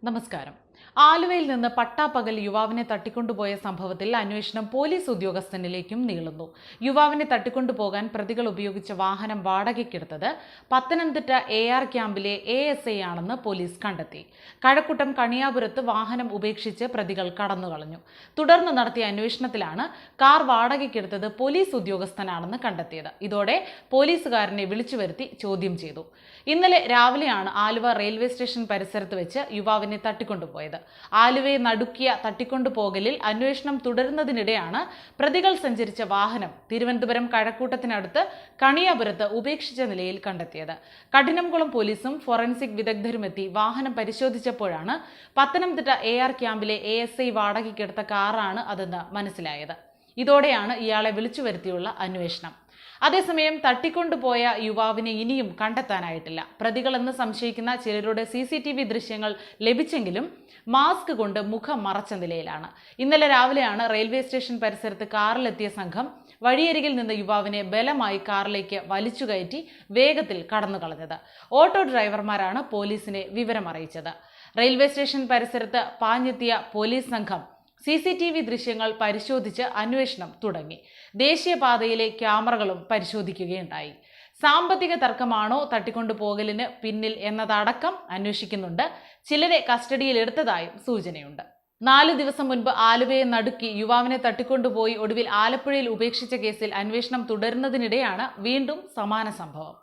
നമസ്കാരം ആലുവയിൽ നിന്ന് പട്ടാപ്പകൽ യുവാവിനെ തട്ടിക്കൊണ്ടുപോയ സംഭവത്തിൽ അന്വേഷണം പോലീസ് ഉദ്യോഗസ്ഥനിലേക്കും നീളുന്നു. യുവാവിനെ തട്ടിക്കൊണ്ടുപോകാൻ പ്രതികൾ ഉപയോഗിച്ച വാഹനം വാടകയ്ക്കെടുത്തത് പത്തനംതിട്ട എ ആർ ക്യാമ്പിലെ എ എസ് ഐ ആണെന്ന് പോലീസ് കണ്ടെത്തി. കഴക്കൂട്ടം കണിയാപുരത്ത് വാഹനം ഉപേക്ഷിച്ച് പ്രതികൾ കടന്നുകളഞ്ഞു. തുടർന്ന് നടത്തിയ അന്വേഷണത്തിലാണ് കാർ വാടകയ്ക്കെടുത്തത് പോലീസ് ഉദ്യോഗസ്ഥനാണെന്ന് കണ്ടെത്തിയത്. ഇതോടെ പോലീസുകാരനെ വിളിച്ചു വരുത്തി ചോദ്യം ചെയ്തു. ഇന്നലെ രാവിലെയാണ് ആലുവ റെയിൽവേ സ്റ്റേഷൻ പരിസരത്ത് വെച്ച് യുവാവിനെ തട്ടിക്കൊണ്ടുപോയത്. ആലുവയെ നടുക്കിയ തട്ടിക്കൊണ്ടുപോകലിൽ അന്വേഷണം തുടരുന്നതിനിടെയാണ് പ്രതികൾ സഞ്ചരിച്ച വാഹനം തിരുവനന്തപുരം കഴക്കൂട്ടത്തിനടുത്ത് കണിയാപുരത്ത് ഉപേക്ഷിച്ച നിലയിൽ കണ്ടെത്തിയത്. കഠിനംകുളം പോലീസും ഫോറൻസിക് വിദഗ്ധരുമെത്തി വാഹനം പരിശോധിച്ചപ്പോഴാണ് പത്തനംതിട്ട എ ആർ ക്യാമ്പിലെ എ എസ് ഐ വാടകയ്ക്കെടുത്ത കാറാണ് അതെന്ന് മനസ്സിലായത്. ഇതോടെയാണ് ഇയാളെ വിളിച്ചു വരുത്തിയുള്ള അന്വേഷണം. അതേസമയം തട്ടിക്കൊണ്ടുപോയ യുവാവിനെ ഇനിയും കണ്ടെത്താനായിട്ടില്ല. പ്രതികളെന്ന് സംശയിക്കുന്ന ചിലരുടെ സി സി ടി വി ദൃശ്യങ്ങൾ ലഭിച്ചെങ്കിലും മാസ്ക് കൊണ്ട് മുഖം മറച്ച നിലയിലാണ്. ഇന്നലെ രാവിലെയാണ് റെയിൽവേ സ്റ്റേഷൻ പരിസരത്ത് കാറിലെത്തിയ സംഘം വഴിയരികിൽ നിന്ന് യുവാവിനെ ബലമായി കാറിലേക്ക് വലിച്ചു കയറ്റി വേഗത്തിൽ കടന്നുകളഞ്ഞത് ഓട്ടോ ഡ്രൈവർമാരാണ് പോലീസിനെ വിവരമറിയിച്ചത്. റെയിൽവേ സ്റ്റേഷൻ പരിസരത്ത് പാഞ്ഞെത്തിയ പോലീസ് സംഘം സി സി ടി വി ദൃശ്യങ്ങൾ പരിശോധിച്ച് അന്വേഷണം തുടങ്ങി. ദേശീയപാതയിലെ ക്യാമറകളും പരിശോധിക്കുകയുണ്ടായി. സാമ്പത്തിക തർക്കമാണോ തട്ടിക്കൊണ്ടു പോകലിന് പിന്നിൽ എന്നതടക്കം അന്വേഷിക്കുന്നുണ്ട്. ചിലരെ കസ്റ്റഡിയിലെടുത്തതായും സൂചനയുണ്ട്. നാല് ദിവസം മുൻപ് ആലുവയെ നടുക്കി യുവാവിനെ തട്ടിക്കൊണ്ടുപോയി ഒടുവിൽ ആലപ്പുഴയിൽ ഉപേക്ഷിച്ച കേസിൽ അന്വേഷണം തുടരുന്നതിനിടെയാണ് വീണ്ടും സമാന സംഭവം.